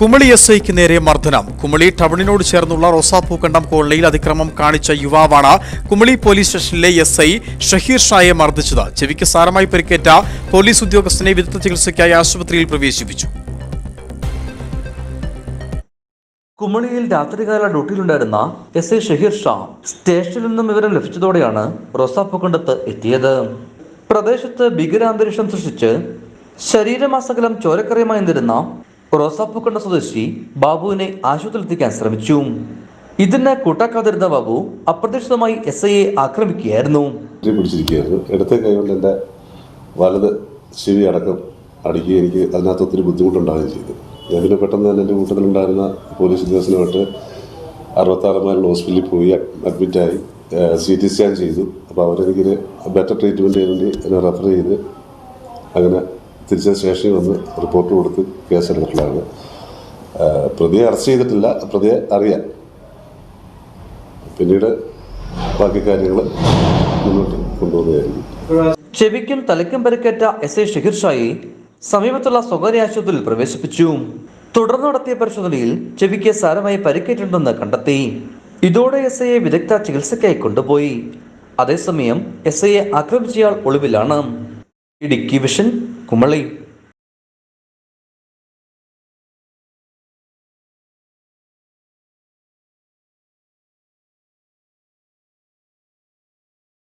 Kumily S ഐക്ക് നേരെ മർദ്ദനം. കുമളി ടൗണിനോട് ചേർന്നുള്ള റോസാപ്പൂക്കണ്ടം കോളനിയിൽ അതിക്രമം കാണിച്ച യുവാവാണ് കുമളി പോലീസ് സ്റ്റേഷനിലെ എസ് ഐ ഷഹീർ ഷായെ മർദ്ദിച്ചത്. ചെവിക്ക് സാരമായി പരിക്കേറ്റ പോലീസ് ഉദ്യോഗസ്ഥനെ വിദഗ്ധ ചികിത്സയ്ക്കായി ആശുപത്രിയിൽ പ്രവേശിപ്പിച്ചു. കുമളിയിൽ രാത്രികാല ഡ്യൂട്ടിയിലുണ്ടായിരുന്ന എസ് ഐ ഷഹീർ ഷാ സ്റ്റേഷനിൽ നിന്നും വിവരം ലഭിച്ചതോടെയാണ് റോസാപ്പൂക്കണ്ടത്ത് എത്തിയത്. പ്രദേശത്ത് ഭീകരാന്തരീക്ഷം സൃഷ്ടിച്ച് ശരീരമാസകലം ചോരക്കറിയുമായി നിന്നിരുന്ന റോസാപ്പൂക്കണ്ട സ്വദേശി ബാബുവിനെ ആശുപത്രിയിലെത്തിക്കാൻ ശ്രമിച്ചു. ഇതിന് കൂട്ടാക്കാതിരുന്ന ബാബു അപ്രതീക്ഷിതമായി എസ് ഐയെ ആക്രമിക്കുകയായിരുന്നു. ഇടത്തെ കൈകൊണ്ട് എന്റെ വലത് ചെവി അടക്കം അടിക്കുക എനിക്ക് അതിനകത്ത് ഒത്തിരി ബുദ്ധിമുട്ടുണ്ടാവുകയും ചെയ്തു. ഞാൻ പെട്ടെന്ന് തന്നെ എന്റെ കൂട്ടത്തിലുണ്ടായിരുന്ന പോലീസ് ഉദ്യോഗസ്ഥനുമായിട്ട് അറുപത്താറന്മാരുടെ ഹോസ്പിറ്റലിൽ പോയി അഡ്മിറ്റായി സി ടി സ്കാൻ ചെയ്തു. അപ്പോൾ അവരെനിക്കൊരു ബെറ്റർ ട്രീറ്റ്മെന്റ് വേണ്ടി എന്നെ റെഫർ ചെയ്ത് അങ്ങനെ തിരിച്ച് സ്റ്റേഷനിൽ വന്ന് റിപ്പോർട്ട് കൊടുത്ത് കേസെടുത്തിട്ടുള്ളതാണ് പ്രതിയെ അറസ്റ്റ് ചെയ്തിട്ടില്ല. പ്രതിയെ അറിയാം. പിന്നീട് ബാക്കി കാര്യങ്ങൾ മുന്നോട്ട് കൊണ്ടുപോകുന്നതായിരിക്കും ചെവിക്കും തലയ്ക്കും പരിക്കേറ്റ എസ് എ ഷഹീർ ഷായി സമീപത്തുള്ള സ്വകാര്യ ആശുപത്രിയിൽ പ്രവേശിപ്പിച്ചു. തുടർന്ന് നടത്തിയ പരിശോധനയിൽ ചെവിക്ക് സാരമായി പരിക്കേറ്റിട്ടുണ്ടെന്ന് കണ്ടെത്തി. ഇതോടെ എസ് ഐയെ വിദഗ്ധ ചികിത്സയ്ക്കായി കൊണ്ടുപോയി. അതേസമയം എസ് ഐയെ ആക്രമിച്ചയാൾ ഒളിവിലാണ്. ഇടുക്കി വിഷൻ കുമളി